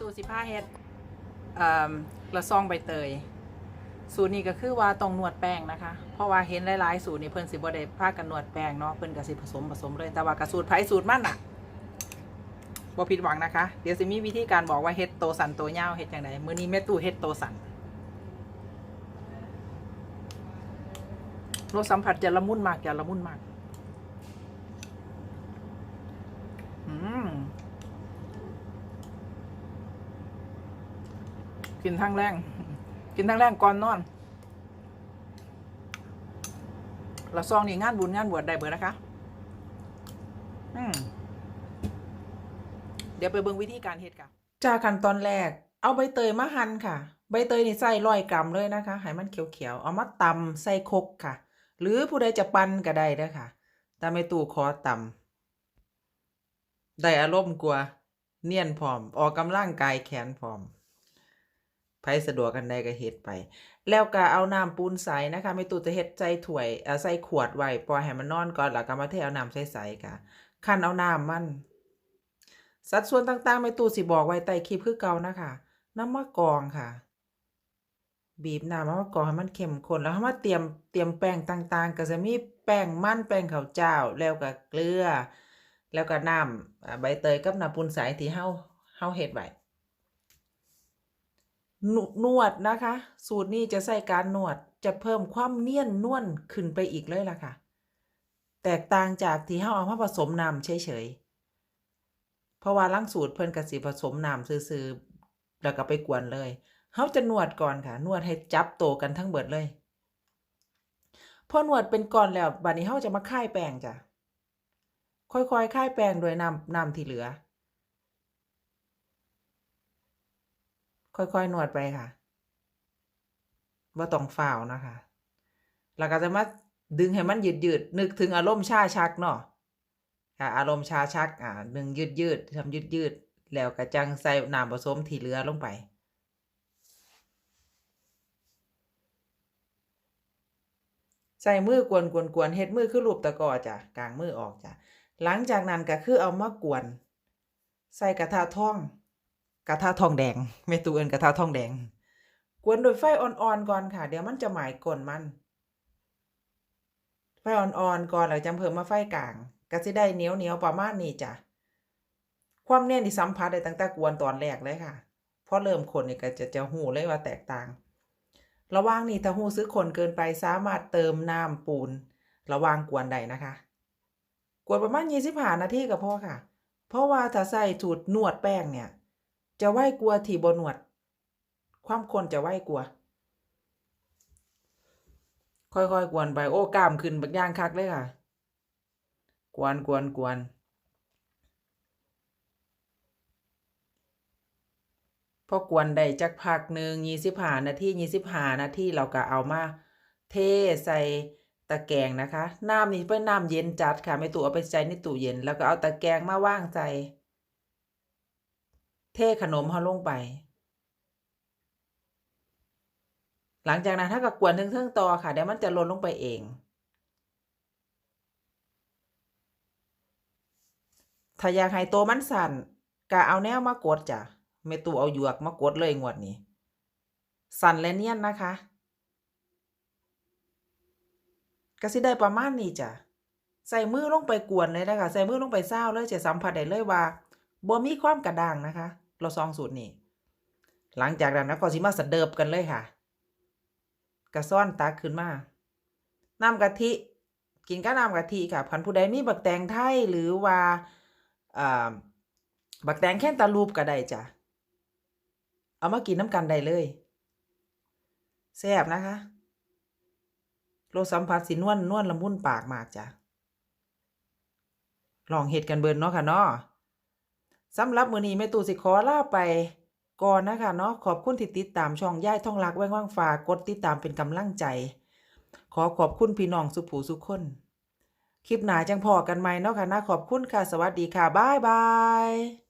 ตูสิผ้าเฮ็ดเอ่อละซองใบเตย สูตรนี้ก็คือว่าต้องนวดแป้งนะคะ เพราะว่าเห็นหลายๆสูตรนี่เพิ่นสิบ่ได้พากันนวดแป้งเนาะเพิ่นก็สิผสมผสมเลยแต่ว่ากระสูตรไผสูตรมันน่ะบ่ผิดหวังนะคะ เดี๋ยวสิมีวิธีการบอกว่าเฮ็ดโตสันโตยาวเฮ็ดจังไดมื้อนี้แม่ตู้เฮ็ดโตสันรสสัมผัสจะละมุนมากจะละมุนมาก อืม กินทั้งแรง กินทั้งแรงก่อนนอนเราซองนี่งานบุญงานบวชได้เบิดนะคะ อืมเดี๋ยวไปเบิ่งวิธีการเฮ็ดกันจากขั้นตอนแรก เอาใบเตยมาหั่นค่ะ ใบเตยนี่ใส่ร้อยกรัมเลยนะคะ ให้มันเขียวๆ เอามาตำใส่คกค่ะ หรือผู้ใดจะปั่นก็ได้เด้อค่ะต่ไม่ตู่ขอตำได้อารมณ์กว่าเนียนพร้อม ออกกำลังกายแขนพร้อม ไผสะดวกกันได้ก็เฮ็ดไป แล้วก็เอาน้ำปูนใสนะคะไม่ตู่จะเฮ็ดใส่ถ้วยเอ่อใส่ขวดไว้ปล่อยให้มันนอนก่อนแล้วก็มาเทเอาน้ำใสๆค่ะคั้นเอาน้ำมัน สัดส่วนต่างๆไม่ตู่สิบอกไว้ใต้คลิปคือเก่านะคะน้ำมะกรองค่ะ บีบน้ำมะกรองให้มันเข้มข้นแล้วมาเตรียมเตรียมแป้งต่างๆ ก็จะมีแป้งมันแป้งข้าวเจ้าแล้วก็เกลือ แล้วก็น้ำใบเตยกับน้ำปูนใสที่เฮาเฮาเฮ็ดไว้ นวดนะคะ สูตรนี้จะใส่การนวดจะเพิ่มความเนียนนวลขึ้นไปอีกเลยล่ะค่ะ แตกต่างจากที่เฮาเอามาผสมน้ำเฉยๆเพราะว่าลังสูตรเพิ่นก็สิผสมน้ำซื่อๆแล้วก็ไปกวนเลยเฮาจะนวดก่อนค่ะ นวดให้จับโตกันทั้งเบิดเลยพอนวดเป็นก้อนแล้วบัดนี้เฮาจะมาค่ายแป้งจ้ะค่อยๆค่ายแป้งโดยนำนำที่เหลือ ค่อยๆนวดไปค่ะว่าต้องฝ่าวนะคะ แล้วก็จะมาดึงให้มันยืดยืดๆนึกถึงอารมณ์ชาชักเนาะค่ะอารมณ์ชาชักอ่าดึงยืดยืดๆทำยืดยืดๆแล้วก็จังใส่น้ำผสมที่เหลือลงไปใส่มือกวนกวนกวนเฮ็ดมือคือรูปตะกอจ้ะกลางมือออกจ้ะหลังจากนั้นก็คือเอามากวน ใส่กระทะท่อง กระทะทองแดงแม่ตูเอินกระทะทองแดง กวนโดยไฟอ่อนๆก่อนค่ะ เดี๋ยวมันจะหมายก้นมัน ไฟอ่อนๆก่อนแล้วจังเพิ่มมาไฟกลางก็สิได้เหนียวเหนียวๆประมาณนี้จ้ะความเนียนที่สัมผัสได้ตั้งแต่กวนตอนแรกเลยค่ะพอเริ่มคนนี่ก็จะจะหูเลยว่าแตกต่าง ระว่างนี้ถ้าหูซื้อคนเกินไปสามารถเติมน้ำปูน ระว่างกวนได้นะคะ กวนประมาณ25นาทีก็พอค่ะ เพราะว่าถ้าใส่สูตรนวดแป้งเนี่ย จะไหวกลัวาที่บนหนวด ความคนจะไหวกลัว ค่อยๆกวนไปโอ้กล้ามขึ้นบักย่างคักเลยค่ะ กวนกวนกวนพอกวนได้จักพักหนึ่งยี่สิบห้านาทียี่สิบห้านาทีเราก็เอามาเทใส่ตะแกรงนะคะ น้ำนี่เป็นน้ำเย็นจัดค่ะ ไม่ตู้เอาไปใส่ในตู้เย็น แล้วก็เอาตะแกรงมาว่างใส่ เทขนมเขาลงไป หลังจากนั้นถ้ากับกวนเทิงๆต่อค่ะเดี๋ยวมันจะลดลงไปเอง ถ้าอยากให้โตมันสั่นก็เอาแนวมากดจ้ะเมตูเอาหยวกมากดเลยงวดนี้ สั่นและเนียนนะคะก็สิได้ประมาณนี้จ้ะใส่มือลงไปกวนเลยนะคะ ใส่มือลงไปเศร้าเลยจะสัมผัสได้เลยว่าบ่มีความกระด้างนะคะ เราซองสูตรนี้หลังจากนั้นนะก็สิมาสเดิบกันเลยค่ะ กระซ่อนตักขึ้นมาน้ำกะทิ กินกับน้ำกะทิค่ะพันผู้ใดมีบักแตงไทยหรือว่าบักแตงแค่นตาลูปก็ได้จ้ะเอามากินน้ำกันได้เลยแซ่บนะคะรสสัมผัสสินวลนวลละมุนปากมากจ้ะลองเฮ็ดกันเบิร์นเนาะค่ะเนาะ สำหรับมือนี้แม่ตู่สิขอลาไปก่อนนะคะเนาะขอบคุณที่ติดตามช่องย่ายท่องรักแว่งว่างฟ้ากดติดตามเป็นกำลังใจ ขอขอบคุณพี่น้องสุผูสุขคน คลิปหนาจังพอกันไหมเนาะค่ะนะขอบคุณค่ะ สวัสดีค่ะ บ๊ายบาย